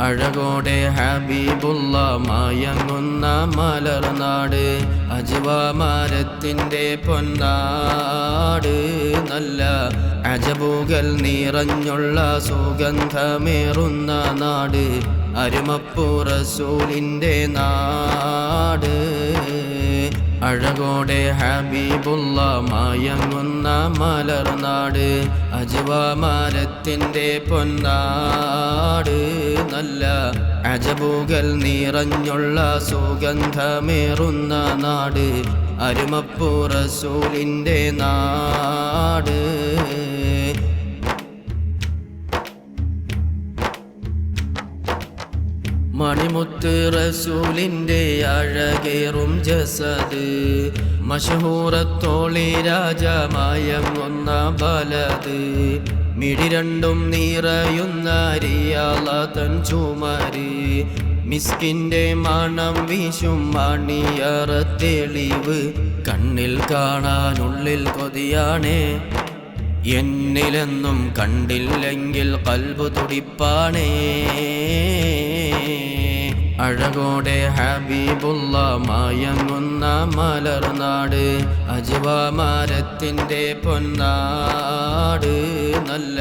അഴകോടെ ഹബീബുള്ള മായങ്ങുന്ന മലർനാട് അജവാമാരത്തിന്റെ പൊന്നാട് നല്ല അജബുകൾ നിറഞ്ഞുള്ള സുഗന്ധമേറുന്ന നാട് അരുമപ്പൂറസൂലിന്റെ നാട്. അഴകോടെ ഹബീബുള്ള മായങ്ങുന്ന മലർനാട് അജുവാമരത്തിന്റെ പൊന്നാട്. നല്ല അജബുകൾ നിറഞ്ഞുള്ള സുഗന്ധമേറുന്ന നാട് അരുമപ്പൂറസൂലിന്റെ നാട്. മണിമുത്ത് റസൂലിന്റെ അഴകേറും ജസദ്. മഷഹൂറത്തോളി രാജമയങ്ങുന്ന ബലത് മിടി രണ്ടും നിറയുന്ന റിയാളതൻ ചുമരി. മിസ്കിന്റെ മണം വീശും മണിയറ തെളിവ്. കണ്ണിൽ കാണാനുള്ളിൽ കൊതിയാണേ. എന്നിലെന്നും കണ്ടില്ലെങ്കിൽ കൽബു തുടിപ്പാണേ. അഴകോടെ ഹബീബുള്ള മായങ്ങുന്ന മലർനാട് അജുവാമാരത്തിന്റെ പൊന്നാട്. നല്ല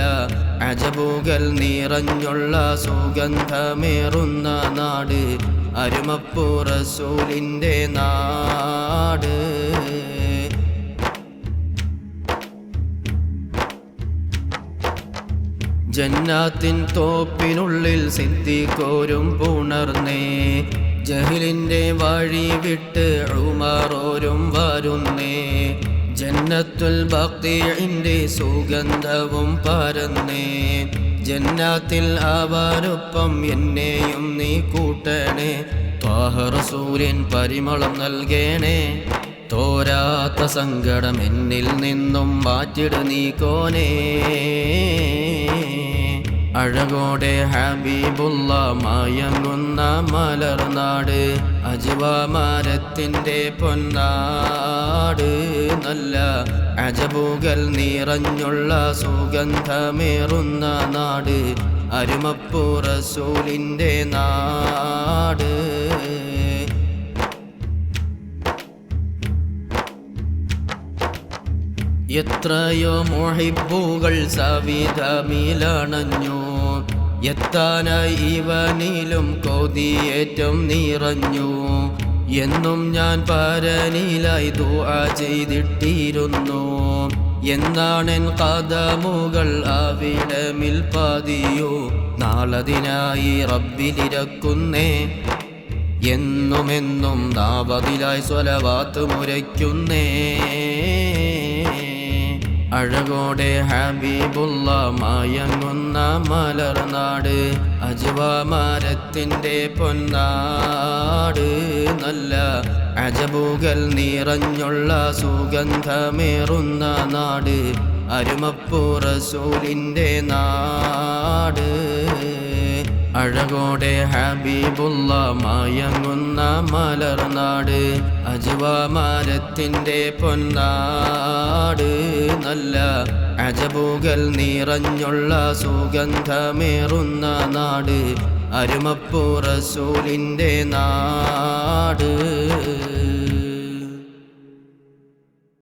അജബുകൾ നിറഞ്ഞുള്ള സുഗന്ധമേറുന്ന നാട് അരുമപ്പൂറസൂലിന്റെ നാട്. ജന്നാത്തിൻ തോപ്പിനുള്ളിൽ സിദ്ധിക്കോരും പുണർന്നേ. ജഹിലിന്റെ വഴി വിട്ട് ഉമറോരും വരുന്നേ. ജന്നത്തുൽ ഭക്തിന്റെ സുഗന്ധവും പരന്നേ. ജന്നാത്തിൽ അവരൊപ്പം എന്നെയും നീ കൂട്ടണേ. സൂര്യൻ പരിമളം നൽകേണേ. തോരാത്ത സങ്കടം എന്നിൽ നിന്നും മാറ്റിട നീ കോനേ. അഴകോടെ ഹബീബുള്ള മായങ്ങുന്ന മലർനാട് അജുവാമരത്തിന്റെ പൊന്നാട്. നല്ല അജബുകൾ നിറഞ്ഞുള്ള സുഗന്ധമേറുന്ന നാട് അരുമപ്പൂറസൂലിന്റെ നാ എത്രയോ മൊഹിബുകൾ സവിധമിലണഞ്ഞു. എത്താനായി ഇവനിലും കൊതിയേറ്റം നിറഞ്ഞു. എന്നും ഞാൻ പരനിലായി ദുആ ചെയ്തിട്ടിരുന്നു. എന്നാണെൻ കഥമുകൾ അവിടമിൽ പതിയോ. നാളതിനായി റബ്ബിലിരക്കുന്നേ. എന്നുമെന്നും നാവതിലായി സ്വലവാത്ത് മുരയ്ക്കുന്നേ. അഴകോടെ ഹബീബുള്ള മായങ്ങുന്ന മലർനാട് അജുവാമരത്തിന്റെ പൊന്നാട്. നല്ല അജബുകൾ നിറഞ്ഞുള്ള സുഗന്ധമേറുന്ന നാട് അരുമപ്പൂറ സൂലിന്റെ നാട്. അഴകോടെ ഹബീബുള്ള മായങ്ങുന്ന മലർനാട് അജുവാമരത്തിന്റെ പൊന്നാട്. നല്ല അജബുകൾ നിറഞ്ഞുള്ള സുഗന്ധമേറുന്ന നാട്. അരുമപ്പൂറസൂലിന്റെ നാട്.